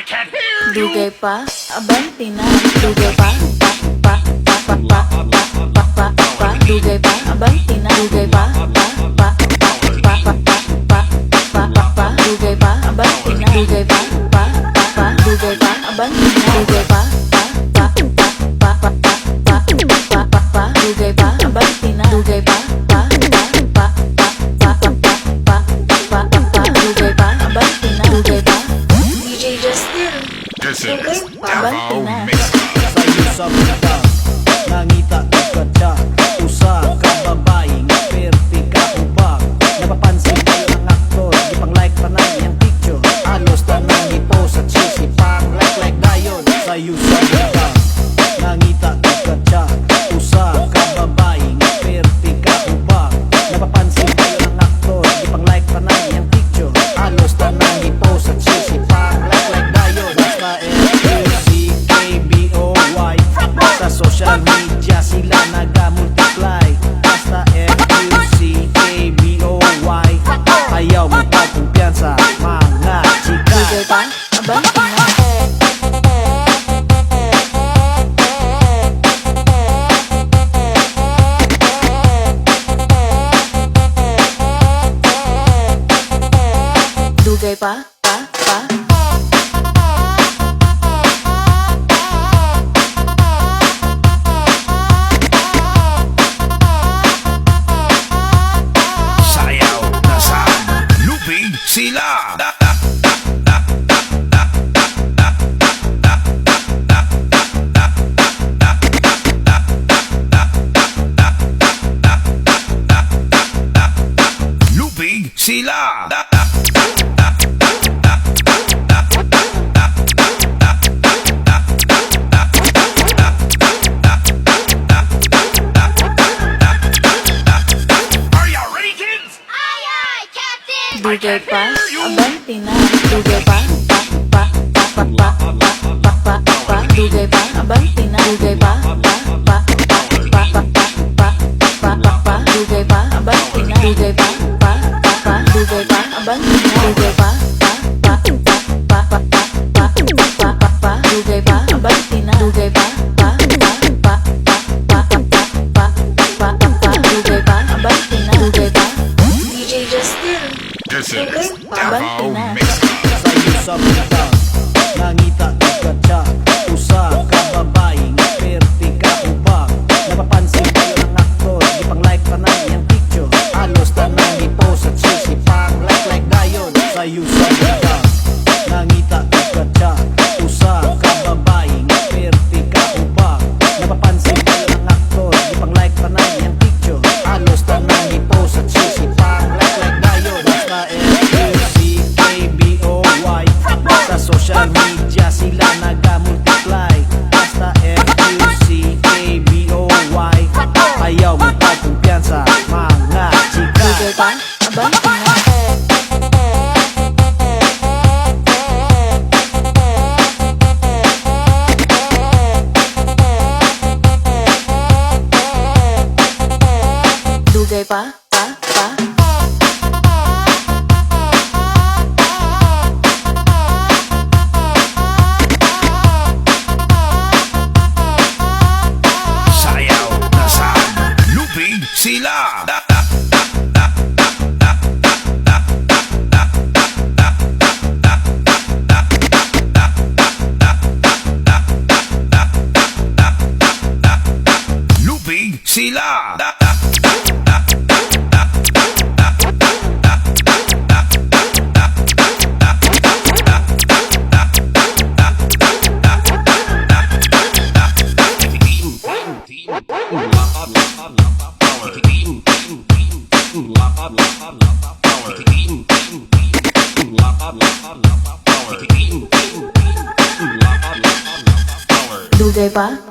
I can't hear you. Dugay pa, abanti na. Dugay pa, pa, pa, pa, pa, pa, pa, pa, pa, pa. Dugay pa, abanti na. Dugay pa, pa, pa, pa, pa, pa, pa, pa, pa, pa. Dugay pa, abanti na. Dugay pa, pa, pa, pa. Dugay pa, abanti na. Dugay pa, pa, pa, pa, pa, pa, pa, pa, pa, pa. Dugay pa, na. Dugay pa, pa, pa, Texas, Davao, Mexico. Sa iyo mata, nangita ka ka usa sila multiply Basta F-U-C-K-B-O-Y Ayaw mo pa kumpiyansa mga chika Google pa, abanti na. Dugay pa. Dugay pa, abanti na. Dugay pa, pa, pa, pa, pa, pa, pa, pa, pa, pa. Dugay pa, abanti na. Dugay pa, pa, pa, pa, pa, pa, pa, pa, pa, pa. Dugay pa, abanti na. Pa, pa, Davo na. Sa'yo sa mata Nangita ka ka Usa ka babae ghê quá. Zoba.